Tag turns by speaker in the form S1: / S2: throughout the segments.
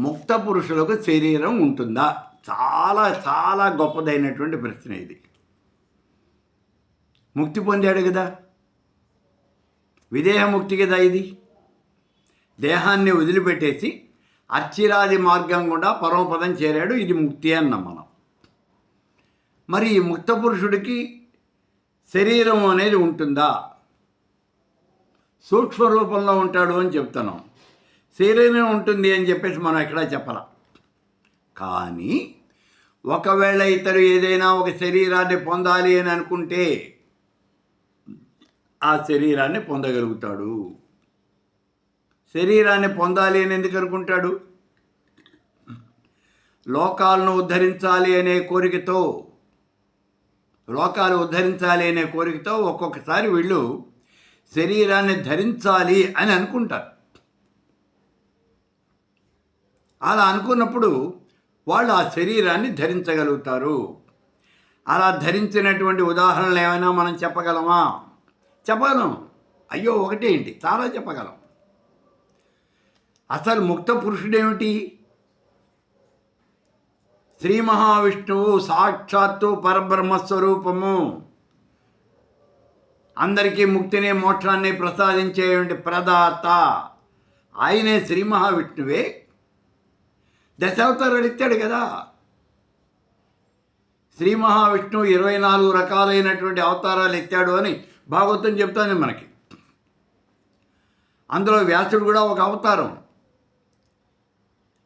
S1: ముక్త పురుషులకు శరీరం ఉంటుందా? చాలా చాలా గొప్పదైనటువంటి ప్రశ్న ఇది. ముక్తి పొందాడు కదా. విదేహముక్తి కదా ఇది. దేహాన్ని వదిలిపెట్టేసి అచ్చిరాది మార్గం గుండా పరమపదం చేరాడు. ఇది ముక్తి అన్నాం మనం. మరి ఈ ముక్త పురుషుడికి శరీరం అనేది ఉంటుందా? సూక్ష్మ రూపంలో ఉంటాడు అని చెప్తున్నాం. శరీరం ఉంటుంది అని చెప్పేసి మనం ఎక్కడా చెప్పాల. కానీ ఒకవేళ ఇతరు ఏదైనా ఒక శరీరాన్ని పొందాలి అని అనుకుంటే ఆ శరీరాన్ని పొందగలుగుతాడు. శరీరాన్ని పొందాలి అని ఎందుకు అనుకుంటాడు? లోకాలను ఉద్ధరించాలి అనే కోరికతో లోకాలు ఉద్ధరించాలి అనే కోరికతో ఒక్కొక్కసారి వీళ్ళు శరీరాన్ని ధరించాలి అని అనుకుంటారు. అలా అనుకున్నప్పుడు వాళ్ళు ఆ శరీరాన్ని ధరించగలుగుతారు. అలా ధరించినటువంటి ఉదాహరణలు ఏమైనా మనం చెప్పగలమా? చెప్పగలం. అయ్యో ఒకటేంటి చాలా చెప్పగలం. అసలు ముక్త పురుషుడేమిటి? శ్రీ మహావిష్ణువు సాక్షాత్తు పరబ్రహ్మ స్వరూపము. అందరికీ ముక్తిని మోక్షాన్ని ప్రసాదించేటువంటి ప్రదాత. ఆయనే శ్రీ మహావిష్ణువే. దశావతారాలు ఇచ్చాడు కదా. శ్రీ మహావిష్ణువు ఇరవై నాలుగు రకాలైనటువంటి అవతారాలు ఎత్తాడు అని భాగవతం చెప్తాను మనకి. అందులో వ్యాసుడు కూడా ఒక అవతారం.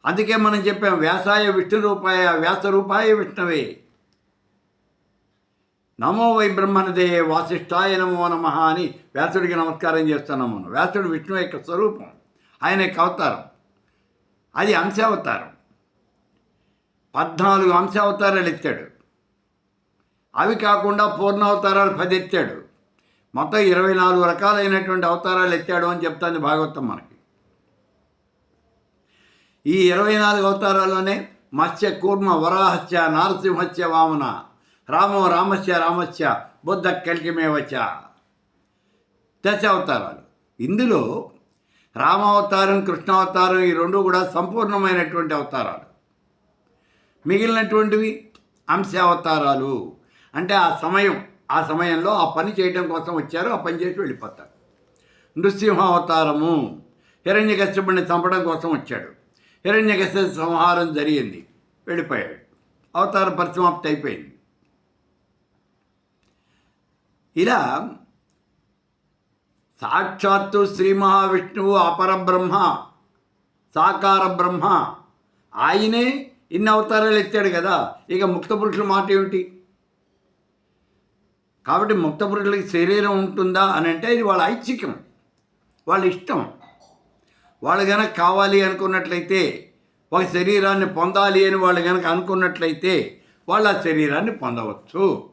S1: అందుకే మనం చెప్పాం వ్యాసాయ విష్ణు రూపాయ వ్యాస రూపాయ విష్ణువే. నమో వై బ్రహ్మణదే వాసిష్ఠాయ నమో నమ అని వ్యాసుడికి నమస్కారం చేస్తున్నాం మనం. వ్యాసుడు విష్ణువు యొక్క స్వరూపం. ఆయన యొక్క అవతారం. అది అంశావతారం. పద్నాలుగు అంశావతారాలు ఎత్తాడు. అవి కాకుండా పూర్ణావతారాలు పది ఎత్తాడు మొత్తం ఇరవై నాలుగు రకాలైనటువంటి అవతారాలు ఎత్తాడు అని చెప్తుంది భాగవతం మనకి. ఈ ఇరవై నాలుగు అవతారాల్లోనే మత్స్య కూర్మ వరాహస్య నారసింహస్య వామన రామో రామస్య రామస్య బుద్ధ కలికిమేవచ్చ దశ అవతారాలు. ఇందులో రామావతారం కృష్ణావతారం ఈ రెండు కూడా సంపూర్ణమైనటువంటి అవతారాలు. మిగిలినటువంటివి అంశావతారాలు. అంటే ఆ సమయం ఆ సమయంలో ఆ పని చేయడం కోసం వచ్చారు ఆ పని చేసి వెళ్ళిపోతారు. నృసింహ అవతారము హిరణ్యకశ్యపుడిని చంపడం కోసం వచ్చాడు. హిరణ్యకశ్యప సంహారం జరిగింది వెళ్ళిపోయాడు. అవతార పరిసమాప్తి అయిపోయింది. ఇలా సాక్షాత్తు శ్రీ మహావిష్ణువు అపరబ్రహ్మ సాకార బ్రహ్మ ఆయనే ఇన్ని అవతారాలు ఎత్తాడు కదా. ఇక ముక్త పురుషుల మాట ఏమిటి? కాబట్టి ముక్త పురుషులకి శరీరం ఉంటుందా అని అంటే ఇది వాళ్ళ ఐచ్ఛికం వాళ్ళ ఇష్టం. వాళ్ళు కనుక కావాలి అనుకున్నట్లయితే ఒక శరీరాన్ని పొందాలి అని వాళ్ళు కనుక అనుకున్నట్లయితే వాళ్ళు ఆ శరీరాన్ని పొందవచ్చు.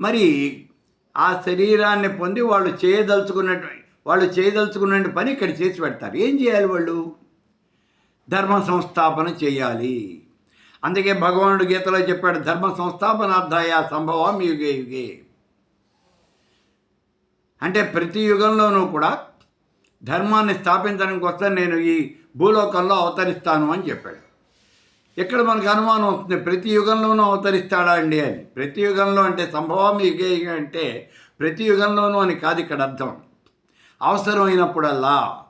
S1: మరి ఆ శరీరాన్ని పొంది వాళ్ళు చేయదలుచుకున్నటువంటి వాళ్ళు చేయదలుచుకున్న పని ఇక్కడ చేసి పెడతారు. ఏం చేయాలి వాళ్ళు? ధర్మ సంస్థాపన చేయాలి. అందుకే భగవానుడు గీతలో చెప్పాడు ధర్మ సంస్థాపనార్థాయ సంభవం యుగే యుగే. అంటే ప్రతి యుగంలోనూ కూడా ధర్మాన్ని స్థాపించడం కోసం నేను ఈ భూలోకంలో అవతరిస్తాను అని చెప్పాడు. ఇక్కడ మనకు అనుమానం వస్తుంది ప్రతి యుగంలోనూ అవతరిస్తాడా అండి అని. ప్రతి యుగంలో అంటే సంభవం యుగే అంటే ప్రతి యుగంలోనూ అని కాదు ఇక్కడ అర్థం. అవసరమైనప్పుడల్లా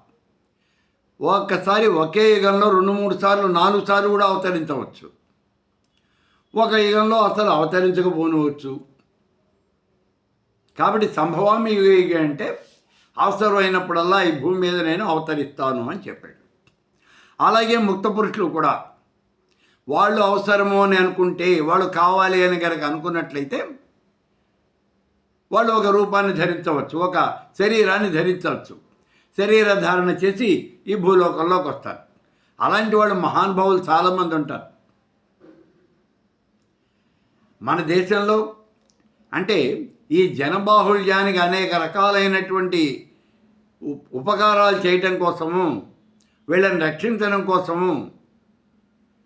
S1: ఒక్కసారి ఒకే యుగంలో రెండు మూడు సార్లు నాలుగు సార్లు కూడా అవతరించవచ్చు. ఒక యుగంలో అసలు అవతరించకపోనవచ్చు కాబట్టి సంభవం యుగ అంటే అవసరమైనప్పుడల్లా ఈ భూమి మీద నేను అవతరిస్తాను అని చెప్పాడు. అలాగే ముక్త పురుషులు కూడా. వాళ్ళు అవసరము అని అనుకుంటే వాళ్ళు కావాలి అని కనుక అనుకున్నట్లయితే వాళ్ళు ఒక రూపాన్ని ధరించవచ్చు ఒక శరీరాన్ని ధరించవచ్చు. శరీర ధారణ చేసి ఈ భూలోకంలోకి వస్తారు. అలాంటి వాళ్ళు మహానుభావులు చాలామంది ఉంటారు. మన దేశంలో అంటే ఈ జనబాహుళ్యానికి అనేక రకాలైనటువంటి ఉపకారాలు చేయటం కోసము వీళ్ళని రక్షించడం కోసము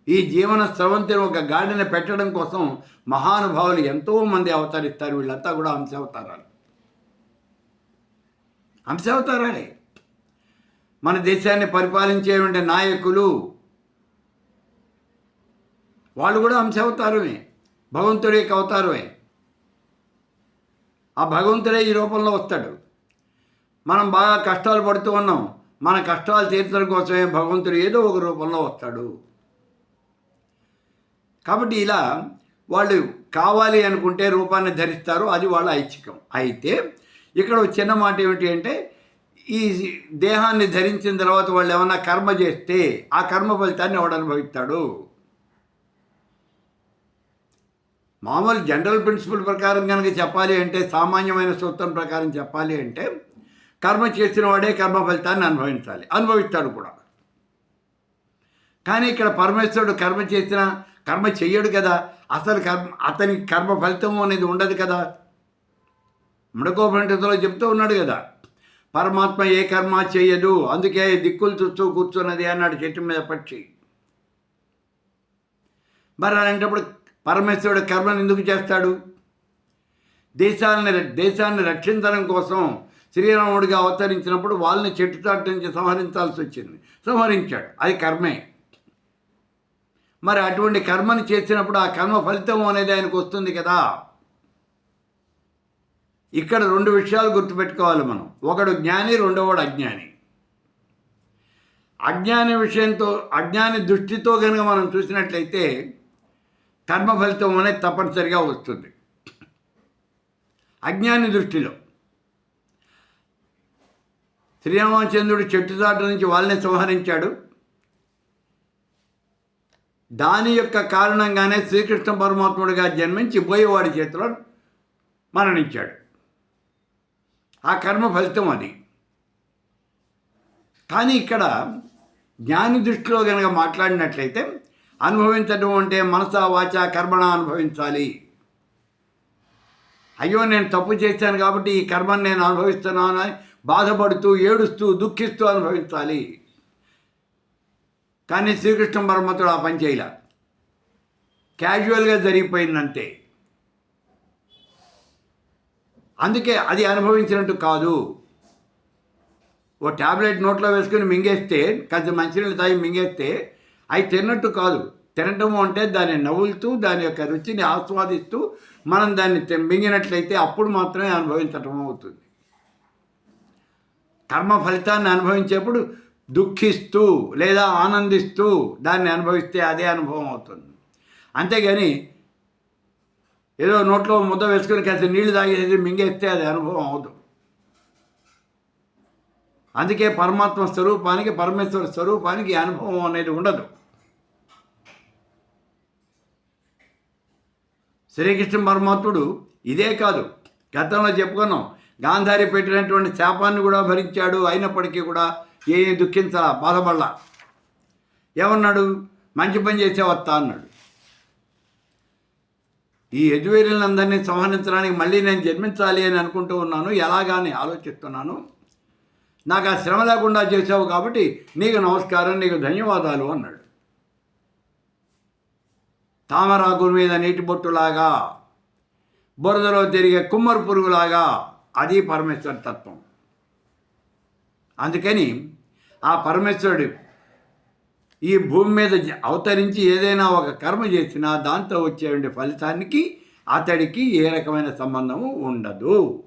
S1: ఈ జీవన స్రవంతిని ఒక గాడిన పెట్టడం కోసం మహానుభావులు ఎంతోమంది అవతరిస్తారు. వీళ్ళంతా కూడా అంశావతారాలు అంశావతారాలే మన దేశాన్ని పరిపాలించేటువంటి నాయకులు. వాళ్ళు కూడా అంశ అవతారమే భగవంతుడి యొక్క అవతారమే. ఆ భగవంతుడే ఈ రూపంలో వస్తాడు. మనం బాగా కష్టాలు పడుతూ ఉన్నాం. మన కష్టాలు తీర్చడం కోసమే భగవంతుడు ఏదో ఒక రూపంలో వస్తాడు. కాబట్టి ఇలా వాళ్ళు కావాలి అనుకుంటే రూపాన్ని ధరిస్తారు. అది వాళ్ళ ఐచ్ఛికం. అయితే ఇక్కడ చిన్న మాట ఏమిటి అంటే ఈ దేహాన్ని ధరించిన తర్వాత వాళ్ళు ఏమన్నా కర్మ చేస్తే ఆ కర్మ ఫలితాన్ని ఎవడు అనుభవిస్తాడు? మామూలు జనరల్ ప్రిన్సిపల్ ప్రకారం కనుక చెప్పాలి అంటే సామాన్యమైన సూత్రం ప్రకారం చెప్పాలి అంటే కర్మ చేసిన వాడే కర్మ ఫలితాన్ని అనుభవించాలి. అనుభవిస్తాడు కూడా. కానీ ఇక్కడ పరమేశ్వరుడు కర్మ చేసిన కర్మ చెయ్యడు కదా. అసలు కర్మ అతనికి కర్మ ఫలితం అనేది ఉండదు కదా. మృగోపనిషత్తులో చెప్తూ ఉన్నాడు కదా. పరమాత్మ ఏ కర్మ చేయదు. అందుకే దిక్కులు చూస్తూ కూర్చున్నది అన్నాడు చెట్టు మీద పక్షి. మరి అలాంటప్పుడు పరమేశ్వరుడు కర్మను ఎందుకు చేస్తాడు? దేశాన్ని దేశాన్ని రక్షించడం కోసం శ్రీరాముడిగా అవతరించినప్పుడు వాళ్ళని చెట్టు చాటు నుంచి సంహరించాల్సి వచ్చింది. సంహరించాడు. అది కర్మే. మరి అటువంటి కర్మను చేసినప్పుడు ఆ కర్మ ఫలితం అనేది ఆయనకు వస్తుంది కదా. ఇక్కడ రెండు విషయాలు గుర్తుపెట్టుకోవాలి మనం. ఒకడు జ్ఞాని రెండవడు అజ్ఞాని. అజ్ఞాని విషయంతో అజ్ఞాని దృష్టితో కనుక మనం చూసినట్లయితే కర్మ ఫలితం అనేది తప్పనిసరిగా వస్తుంది. అజ్ఞాని దృష్టిలో. శ్రీరామచంద్రుడు చెట్టు చాటు నుంచి వాళ్ళని సంహరించాడు. దాని యొక్క కారణంగానే శ్రీకృష్ణ పరమాత్ముడిగా జన్మించి పోయేవాడి చేతిలో మరణించాడు. ఆ కర్మ ఫలితం అది. కానీ ఇక్కడ జ్ఞాని దృష్టిలో కనుక మాట్లాడినట్లయితే అనుభవించడం అంటే మనస వాచ కర్మణ అనుభవించాలి. అయ్యో నేను తప్పు చేశాను కాబట్టి ఈ కర్మను నేను అనుభవిస్తున్నాను అని బాధపడుతూ ఏడుస్తూ దుఃఖిస్తూ అనుభవించాలి. కానీ శ్రీకృష్ణ పరమతుడు ఆ పని చేయలే. క్యాజువల్గా జరిగిపోయిందంతే. అందుకే అది అనుభవించినట్టు కాదు. ఓ ట్యాబ్లెట్ నోట్లో వేసుకుని మింగేస్తే కాస్త మంచినీళ్ళు తాగి మింగేస్తే అవి తిన్నట్టు కాదు. తినటము అంటే దాన్ని నవ్వులుతూ దాని యొక్క రుచిని ఆస్వాదిస్తూ మనం దాన్ని మింగినట్లయితే అప్పుడు మాత్రమే అనుభవించటం అవుతుంది. కర్మ ఫలితాన్ని అనుభవించేప్పుడు దుఃఖిస్తూ లేదా ఆనందిస్తూ దాన్ని అనుభవిస్తే అదే అనుభవం అవుతుంది. అంతేగాని ఏదో నోట్లో ముద్ద వేసుకుని కాస్త నీళ్ళు తాగేసి మింగేస్తే అది అనుభవం అవదు అందుకే పరమాత్మ స్వరూపానికి పరమేశ్వర స్వరూపానికి అనుభవం అనేది ఉండదు. శ్రీకృష్ణ పరమాత్ముడు ఇదే కాదు. గతంలో చెప్పుకున్నాం గాంధారి పెట్టినటువంటి శాపాన్ని కూడా భరించాడు అయినప్పటికీ కూడా ఏ దుఃఖించాల బాధపడలా. ఏమన్నాడు? మంచి పని చేసే వస్తా అన్నాడు. ఈ యజువీరులందరినీ సంహరించడానికి మళ్ళీ నేను జన్మించాలి అని అనుకుంటూ ఉన్నాను. ఎలాగాని ఆలోచిస్తున్నాను. నాకు ఆ శ్రమ లేకుండా చేసావు కాబట్టి నీకు నమస్కారం నీకు ధన్యవాదాలు అన్నాడు. తామరాకు మీద నీటి బొట్టులాగా బురదలో తిరిగే కుమ్మరి పురుగులాగా అది పరమేశ్వర తత్వం. అందుకని ఆ పరమేశ్వరుడు ఈ భూమి మీద జ- అవతరించి ఏదైనా ఒక కర్మ చేసినా దాంతో వచ్చే ఫలితానికి అతడికి ఏ రకమైన సంబంధము ఉండదు.